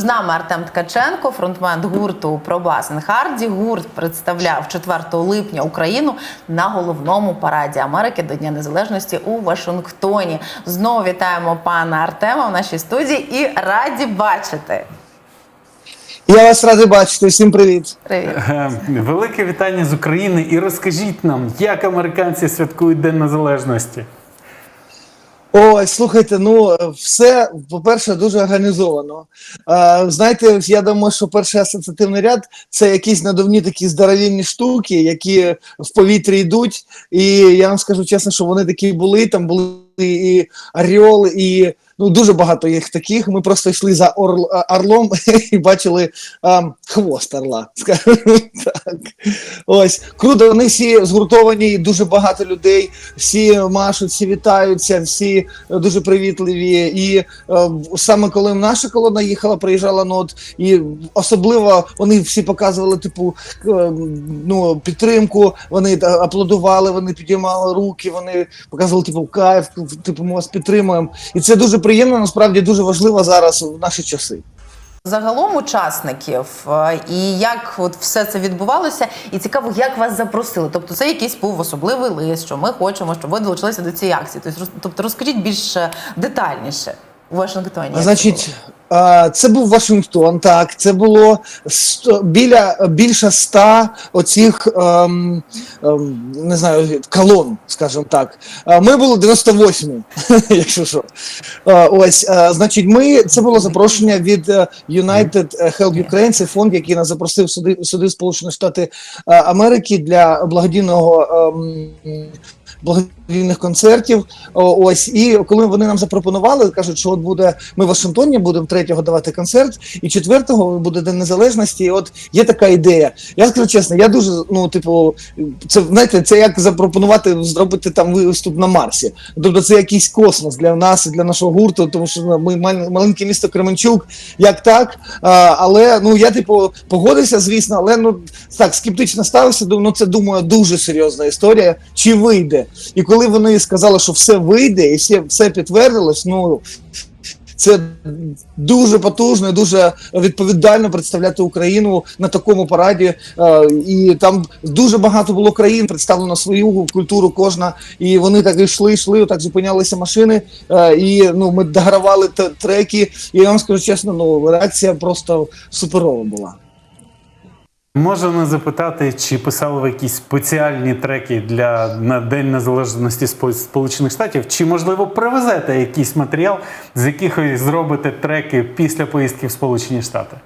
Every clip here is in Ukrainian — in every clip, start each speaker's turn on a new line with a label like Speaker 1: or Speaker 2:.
Speaker 1: З нами Артем Ткаченко, фронтмен гурту Пробас Харді. Гурт представляв 4 липня Україну на головному параді Америки до Дня Незалежності у Вашингтоні. Знову вітаємо пана Артема в нашій студії і раді бачити.
Speaker 2: Я вас радий бачити. Всім привіт.
Speaker 1: Привіт.
Speaker 3: Е, Велике вітання з України і розкажіть нам, як американці святкують День Незалежності.
Speaker 2: Ой, слухайте, ну все, по-перше, дуже організовано. Е, знаєте, я думаю, що перший асоціативний ряд це якісь надувні такі здоровінні штуки, які в повітрі йдуть. І я вам скажу чесно, що вони такі були. Там були і Орел, і ну дуже багато їх таких. Ми просто йшли за орл, орлом і бачили ем, хвост орла. Так. Ось круто. Вони всі згуртовані, дуже багато людей. Всі машуть, всі вітаються, всі е, дуже привітливі. І е, саме коли наша колона їхала, приїжджала ну, от, і особливо вони всі показували типу е, ну, підтримку. Вони е, аплодували, вони підіймали руки, вони показували типу кайф, типу ми вас підтримуємо. І це дуже приємно. Насправді дуже важлива зараз в наші часи.
Speaker 1: Загалом учасників е, і як от все це відбувалося, і цікаво, як вас запросили. Тобто, це якийсь був особливий лист, що ми хочемо, щоб ви долучилися до цієї акції. Тобто, тобто розкажіть більш е, детальніше у Вашингтоні.
Speaker 2: Значить, це був Вашингтон. Так, це було біля більше ста оцих ем, ем, не знаю колон, скажімо так. Ми були 98, якщо що. Ось, е, значить, ми це було запрошення від е, United Help Ukraine, це фонд, який нас запросив сюди, сюди Сполучені Штати е, Америки для благодійного. ем, Благодійних концертів, ось і коли вони нам запропонували, кажуть, що от буде ми в Вашингтоні будемо третього давати концерт, і четвертого буде День Незалежності. І от є така ідея. Я скажу чесно, я дуже ну, типу, це знаєте, це як запропонувати зробити там виступ на Марсі. Тобто це якийсь космос для нас і для нашого гурту, тому що ну, ми маленьке місто Кременчук, як так. Але ну я типу погодився, звісно, але ну так скептично ставився. Ну це думаю, дуже серйозна історія. Чи вийде? І коли вони сказали, що все вийде, і все, все підтвердилось, ну. Це дуже потужно, і дуже відповідально представляти Україну на такому параді. Е, І там дуже багато було країн представлено свою культуру, кожна. І вони так йшли, йшли, так зупинялися машини. е, І ну ми догравали треки. І я вам скажу чесно, ну реакція просто суперова була.
Speaker 3: Можна запитати, чи писали ви якісь спеціальні треки для на День Незалежності Сполучених Штатів, чи можливо привезете якийсь матеріал, з яких ви зробите треки після поїздки в Сполучені Штати?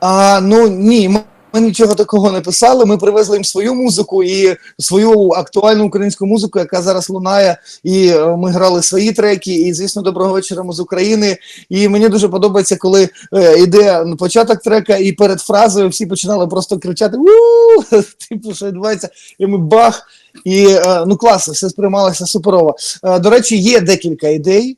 Speaker 2: А, ну ні, ми, нічого такого не писали. Ми привезли їм свою музику і свою актуальну українську музику, яка зараз лунає. І е, ми грали свої треки. І звісно, доброго вечора з України. І мені дуже подобається, коли е, йде початок трека, і перед фразою всі починали просто кричати у типу, що відбувається, і ми бах. І е, ну класно, все сприймалося суперово. До речі, є декілька ідей.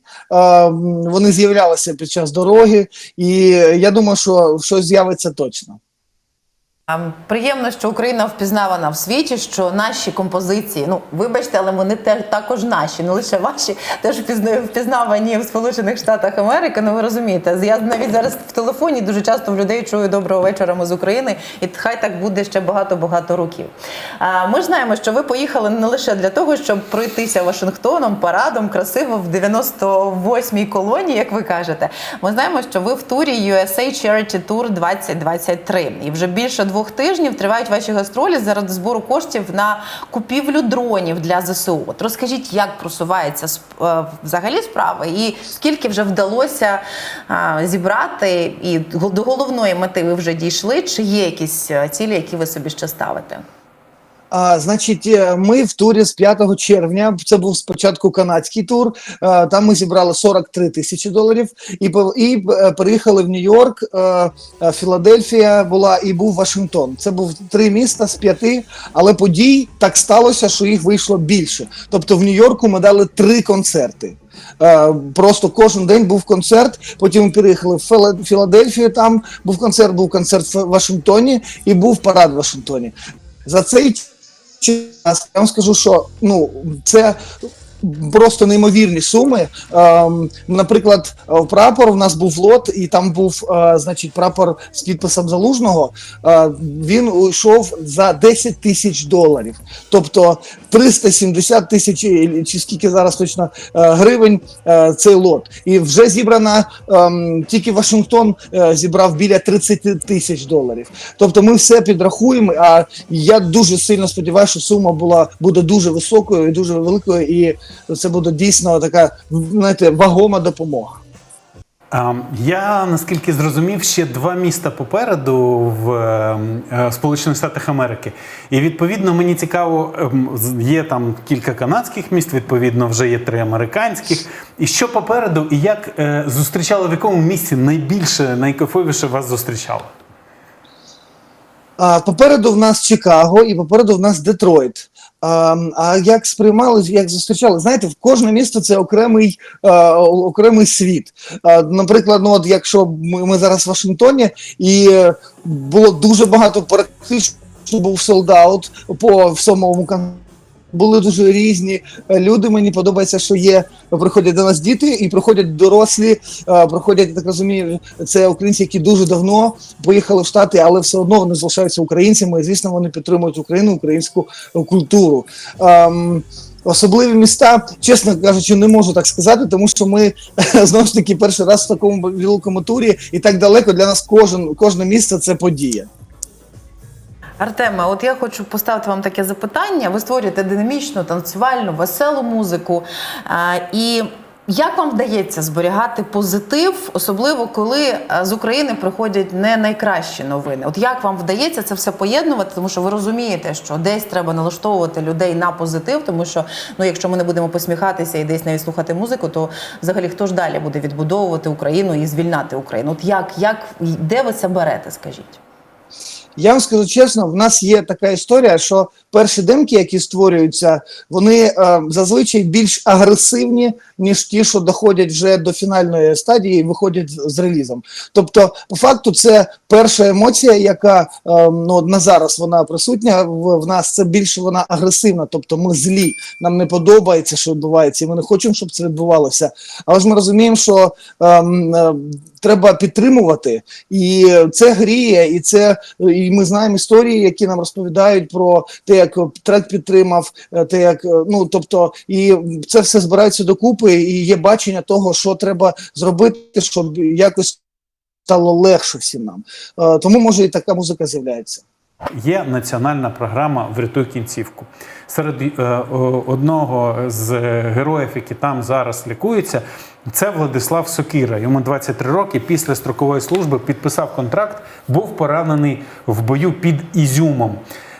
Speaker 2: Вони з'являлися під час дороги, і я думаю, що щось з'явиться точно.
Speaker 1: А, Приємно, що Україна впізнавана в світі, що наші композиції, ну вибачте, але вони теж також наші, не лише ваші, теж впізна- впізнавані в Сполучених Штатах Америки. Ну ви розумієте, я навіть зараз в телефоні дуже часто в людей чую доброго вечора. Ми з України, і хай так буде ще багато багато років. А, Ми ж знаємо, що ви поїхали не лише для того, щоб пройтися Вашингтоном, парадом, красиво в 98-й колонії, як ви кажете. Ми знаємо, що ви в турі USA Charity Tour 2023. І вже більше двох тижнів тривають ваші гастролі заради збору коштів на купівлю дронів для ЗСУ. От розкажіть, як просувається е, взагалі справа, і скільки вже вдалося е, зібрати, і до головної мети ви вже дійшли? Чи є якісь е, цілі, які ви собі ще ставите?
Speaker 2: Значить, е, ми в турі з 5 червня. Це був спочатку канадський тур. е, Там ми зібрали 43 тисячі доларів і і е, переїхали в Нью-Йорк. Філадельфія була і був Вашингтон. Це був три міста з п'яти, але подій так сталося, що їх вийшло більше. Тобто в Нью-Йорку ми дали три концерти. Просто кожен день був концерт. Потім ми переїхали в Філа- Філадельфію. Там був концерт, був концерт в Вашингтоні і був парад в Вашингтоні. За цей я вам скажу, що ну це просто неймовірні суми. Ем, наприклад, в прапор в нас був лот, і там був е, значить прапор з підписом залужного. Е, він йшов за 10 тисяч доларів, тобто 370 тисяч е, чи скільки зараз точно е, гривень е, цей лот. І вже зібрана ем, тільки Вашингтон е, зібрав біля 30 тисяч доларів. Тобто ми все підрахуємо. А я дуже сильно сподіваюся, що сума була буде дуже високою і дуже великою, і це буде дійсно така знаєте, вагома допомога.
Speaker 3: Я наскільки зрозумів, ще два міста попереду в е, е, Сполучених Штатах Америки. І відповідно мені цікаво, ем, є там кілька канадських міст, відповідно, вже є три американських. І що попереду, і як е, зустрічали, в якому місці найбільше, найкайфовіше вас зустрічало?
Speaker 2: А, попереду в нас Чикаго і попереду в нас Детройт. А, а як сприймали, як зустрічали? Знаєте, в кожне місто це окремий, а, окремий світ. А, наприклад, ну от якщо ми, ми зараз в Вашингтоні, і було дуже багато практично був солдат по всьому концерту. Були дуже різні е, люди. Мені подобається, що є приходять до нас діти і приходять дорослі. е, Приходять, я так розумію, це українці, які дуже давно поїхали в Штати, але все одно вони залишаються українцями. І звісно, вони підтримують Україну, українську культуру. Ем, Особливі міста, чесно кажучи, не можу так сказати, тому що ми знову ж таки перший раз в такому великому турі, і так далеко для нас кожен кожне місце це подія.
Speaker 1: Артеме, от я хочу поставити вам таке запитання. Ви створюєте динамічну, танцювальну, веселу музику. А, і як вам вдається зберігати позитив, особливо коли з України приходять не найкращі новини? От як вам вдається це все поєднувати? Тому що ви розумієте, що десь треба налаштовувати людей на позитив, тому що ну, якщо ми не будемо посміхатися і десь навіть слухати музику, то взагалі хто ж далі буде відбудовувати Україну і звільняти Україну? От як, як де ви це берете? Скажіть?
Speaker 2: Я вам скажу чесно, в нас є така історія, що перші демки, які створюються, вони е, зазвичай більш агресивні, ніж ті, що доходять вже до фінальної стадії і виходять з, релізом. Тобто, по факту, це перша емоція, яка е, ну, на зараз вона присутня в, в нас. Це більше вона агресивна. Тобто ми злі, нам не подобається, що відбувається, і ми не хочемо, щоб це відбувалося. Але ж ми розуміємо, що ем, е, треба підтримувати, і це гріє, і це ми знаємо історії, які нам розповідають про те, як трек підтримав, е, те, як е, ну тобто, і це все збирається докупи, і є бачення того, що треба зробити, щоб якось стало легше всім нам. Е, Тому може і така музика з'являється.
Speaker 3: Є національна програма Врятуй кінцівку. Серед е, одного з героїв, які там зараз лікуються, це Владислав Сокіра. Йому 23 роки. Після строкової служби підписав контракт, був поранений в бою під Ізюмом.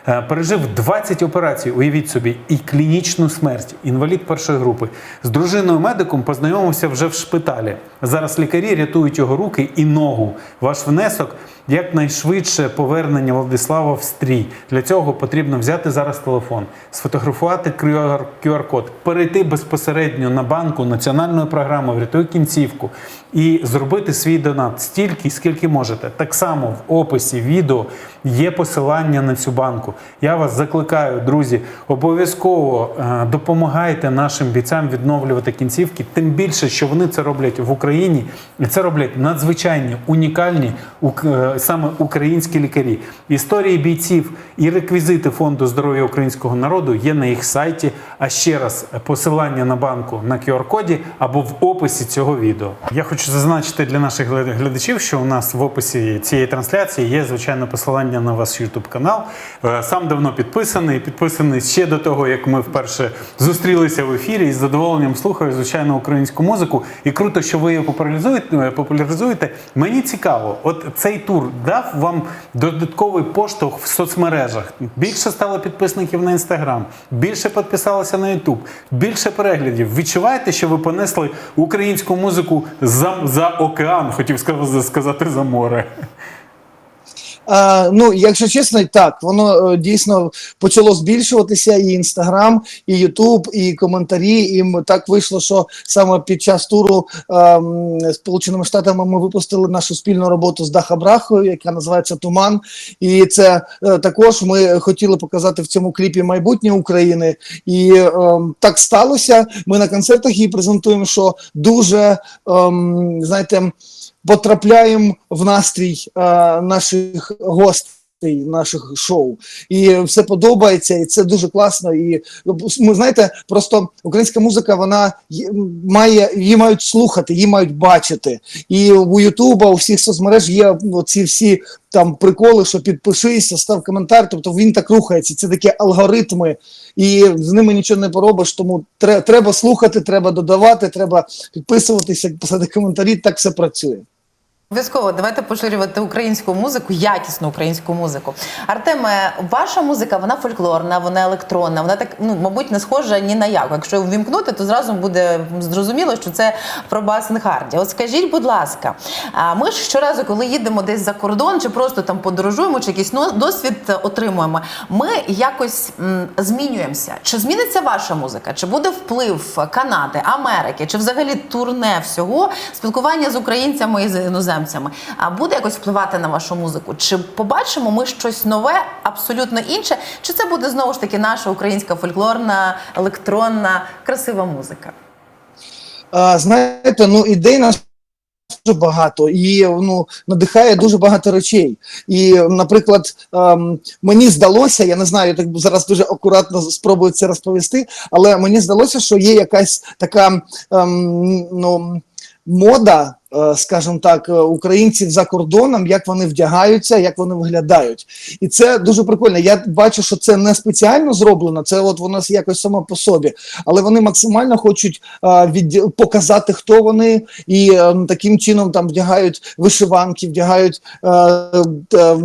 Speaker 3: Е, Пережив 20 операцій, уявіть собі, і клінічну смерть, інвалід першої групи. З дружиною медиком познайомився вже в шпиталі. Зараз лікарі рятують його руки і ногу. Ваш внесок якнайшвидше повернення Владислава в стрій. Для цього потрібно взяти зараз телефон, сфотографувати QR-код, перейти безпосередньо на банку національної програми Врятуй кінцівку і зробити свій донат стільки, скільки можете. Так само в описі відео є посилання на цю банку. Я вас закликаю, друзі, обов'язково е, допомагайте нашим бійцям відновлювати кінцівки, тим більше, що вони це роблять в Україні, і це роблять надзвичайні, унікальні е, саме українські лікарі. Історії бійців і реквізити фонду здоров'я українського народу є на їх сайті. А ще раз посилання на банку на QR-коді або в описі цього відео. Я хочу зазначити для наших глядачів, що у нас в описі цієї трансляції є звичайно посилання на ваш YouTube канал. Сам давно підписаний, підписаний ще до того, як ми вперше зустрілися в ефірі і з задоволенням слухаю звичайно українську музику. І круто, що ви її популяризуєте. е. Мені цікаво, от цей тур дав вам додатковий поштовх в соцмережах. Більше стало підписників на інстаграм, більше підписалося на Ютуб, більше переглядів. Відчуваєте, що ви понесли українську музику за, за океан, хотів сказати за море.
Speaker 2: Ну, якщо чесно, так, воно е, дійсно почало збільшуватися і Інстаграм, і Ютуб, і коментарі. І так вийшло, що саме під час туру Сполученими Штатами ми випустили нашу спільну роботу з Даха Брахою, яка називається Туман. І це е, також ми хотіли показати в цьому кліпі майбутнє України. І ем, так сталося. Ми на концертах її презентуємо, що дуже ем, знаєте потрапляємо в настрій е, наших гостей. Наших шоу і все подобається, і це дуже класно. І ми знаєте, просто українська музика вона має її мають слухати, її мають бачити. І у Ютуба, у всіх соцмереж є ці всі там приколи, що підпишися, став коментар. Тобто він так рухається. Це такі алгоритми, і з ними нічого не поробиш. Тому треба слухати, треба додавати, треба підписуватися, писати коментарі. Так все працює.
Speaker 1: Обов'язково давайте поширювати українську музику, якісну українську музику. Артеме, ваша музика вона фольклорна, вона електронна, вона так ну мабуть не схожа ні на яку. Якщо ввімкнути, то зразу буде зрозуміло, що це про Басенгарді. От скажіть, будь ласка, а ми ж щоразу, коли їдемо десь за кордон, чи просто там подорожуємо, чи якийсь досвід отримуємо, ми якось м, змінюємося. Чи зміниться ваша музика? Чи буде вплив Канади, Америки, чи взагалі турне всього спілкування з українцями і з іноземцями? А буде якось впливати на вашу музику? Чи побачимо ми щось нове, абсолютно інше? Чи це буде знову ж таки наша українська фольклорна, електронна, красива музика?
Speaker 2: А, знаєте, ну ідей нас дуже багато і ну надихає дуже багато речей. І, наприклад, ем, мені здалося, я не знаю, я так зараз дуже акуратно спробую це розповісти, але мені здалося, що є якась така ем, ну, мода. е, Скажімо так, е, українців за кордоном, як вони вдягаються, як вони виглядають, і це дуже прикольно. Я бачу, що це не спеціально зроблено, це от воно якось само по собі, але вони максимально хочуть е, від, показати, хто вони, і е, таким чином там вдягають вишиванки, вдягають е, е,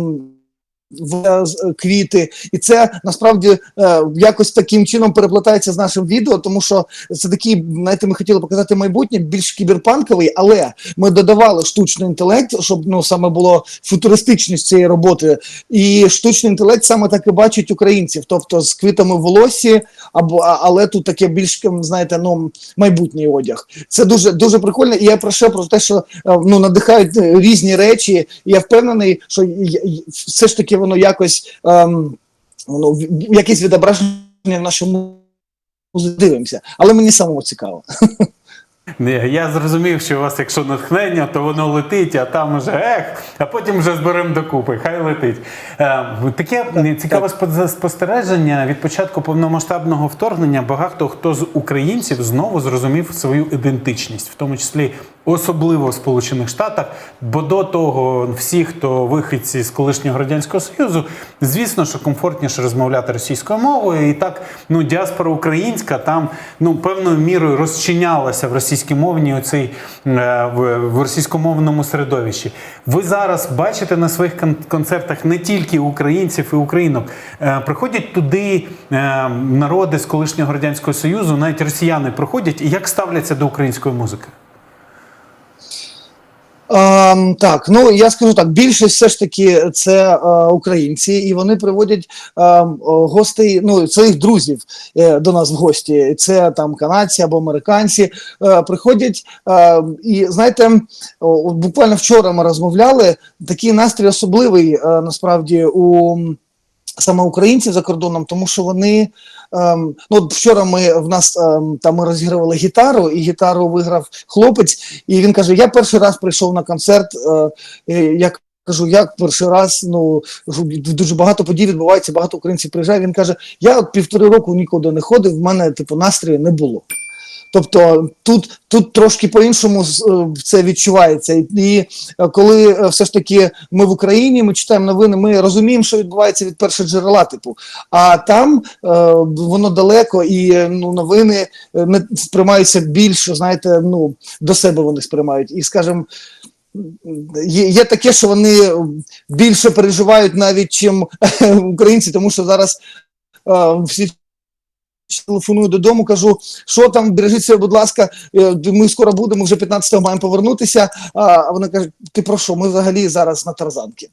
Speaker 2: в квіти, і це насправді е, якось таким чином переплетається з нашим відео, тому що це такий, знаєте, ми хотіли показати майбутнє більш кіберпанковий, але ми додавали штучний інтелект, щоб ну саме було футуристичність цієї роботи. І штучний інтелект саме так і бачить українців, тобто з квітами в волосі, або але тут таке більш знаєте, ну майбутній одяг. Це дуже дуже прикольно. І я про що про те, що е, ну надихають е, різні речі. І я впевнений, що все ж таки воно якось ем, воно якесь відображення в нашому дивимося. Але мені самому цікаво.
Speaker 3: Ні, Я зрозумів, що у вас, якщо натхнення, то воно летить, а там уже ех, а потім вже зберемо докупи. Хай летить. Е, Таке цікаве спо- спостереження від початку повномасштабного вторгнення. Багато хто з українців знову зрозумів свою ідентичність, в тому числі особливо в Сполучених Штатах. Бо до того всі, хто вихідці з колишнього радянського союзу, звісно, що комфортніше розмовляти російською мовою, і так ну діаспора українська там ну певною мірою розчинялася в російськомовній оцей е, в, російськомовному середовищі. Ви зараз бачите на своїх кон- концертах не тільки українців і українок. Е, Приходять туди е, народи з колишнього радянського союзу, навіть росіяни приходять і як ставляться до української музики.
Speaker 2: Ем, так, ну я скажу так, більшість все ж таки це е, українці, і вони приводять о, гостей, ну своїх друзів е, до нас в гості. Це там канадці або американці е, приходять. Е, і знаєте, о, буквально вчора ми розмовляли. Такий настрій особливий е, насправді у саме українців за кордоном, тому що вони. Ем, ну, вчора ми в нас ем, там ми розігрували гітару, і гітару виграв хлопець, і він каже: Я перший раз прийшов на концерт. Е, як кажу, як перший раз, ну дуже багато подій відбувається, багато українців приїжджає. Він каже: Я от півтори року нікуди не ходив, в мене типу настрою не було. Тобто тут, тут трошки по-іншому е, це відчувається. І, е, коли е, все ж таки ми в Україні, ми читаємо новини, ми розуміємо, що відбувається від перших джерела, типу. А там воно далеко, і ну, новини не сприймаються більше, знаєте, ну, до себе вони сприймають. І, скажімо, Є, є таке, що вони більше переживають навіть, чим українці, тому що зараз е, всі телефоную додому, кажу, що там, бережіться, будь ласка, е, ми скоро будемо, вже 15-го маємо повернутися. А а вона каже: ти про що? Ми взагалі зараз на тарзанки.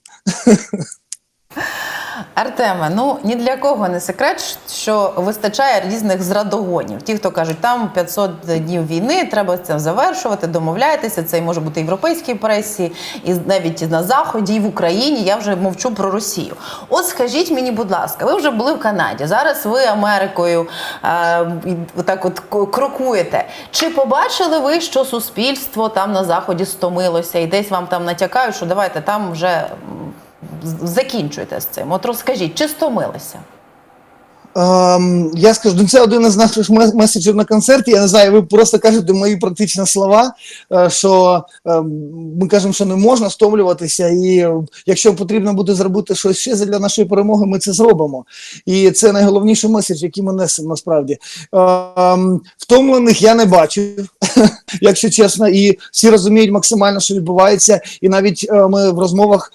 Speaker 1: Артеме, ну ні для кого не секрет, що вистачає різних зрадогонів. Ті, хто кажуть, там 500 днів війни, треба це завершувати, домовляйтеся. Це може бути європейській пресі, і навіть на заході, і в Україні. Я вже мовчу про Росію. От скажіть мені, будь ласка, ви вже були в Канаді. Зараз ви Америкою е, так от крокуєте. Чи побачили ви, що суспільство там на заході стомилося, і десь вам там натякають, що давайте там вже закінчуйте з цим? От розкажіть, чи стомилися?
Speaker 2: Ем, я скажу, ну це один із наших меседжів на концерті. Я не знаю, ви просто кажете мої практичні слова, е, що ем, ми кажемо, що не можна стомлюватися, і е, якщо потрібно буде зробити щось ще для нашої перемоги, ми це зробимо. І це найголовніший меседж, який ми несемо насправді. Ем, втомлених я не бачив, якщо чесно, і всі розуміють максимально, що відбувається. І навіть е, ми в розмовах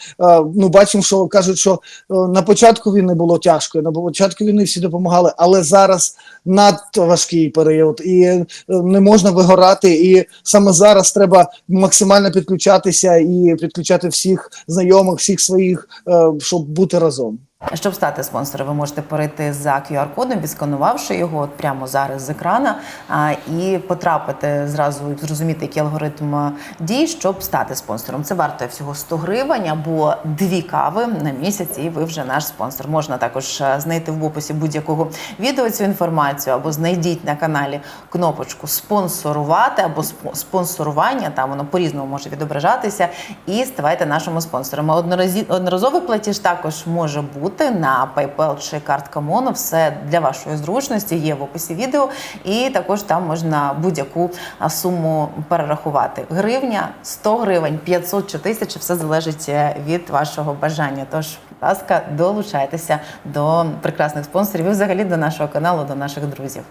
Speaker 2: ну, бачимо, що кажуть, що на початку війни було тяжко, і на початку війни всі допомагали, але зараз надто важкий період, і е, не можна вигорати. І саме зараз треба максимально підключатися і підключати всіх знайомих, всіх своїх, е, щоб бути разом.
Speaker 1: Щоб стати спонсором, ви можете перейти за QR-кодом, відсканувавши його от прямо зараз з екрана, і потрапити зразу зрозуміти, який алгоритм дій, щоб стати спонсором. Це вартує всього 100 гривень або дві кави на місяць, і ви вже наш спонсор. Можна також знайти в описі будь-якого відео цю інформацію, або знайдіть на каналі кнопочку спонсорувати або спо- спонсорування. Там воно по-різному може відображатися. І ставайте нашими спонсорами. Одноразовий платіж також може бути на PayPal чи картка Моно. Все для вашої зручності є в описі відео, і також там можна будь-яку суму перерахувати. Гривня, 100 гривень, 500 чи 1000, все залежить е, від вашого бажання. Тож, будь ласка, долучайтеся до прекрасних спонсорів і взагалі до нашого каналу, до наших друзів.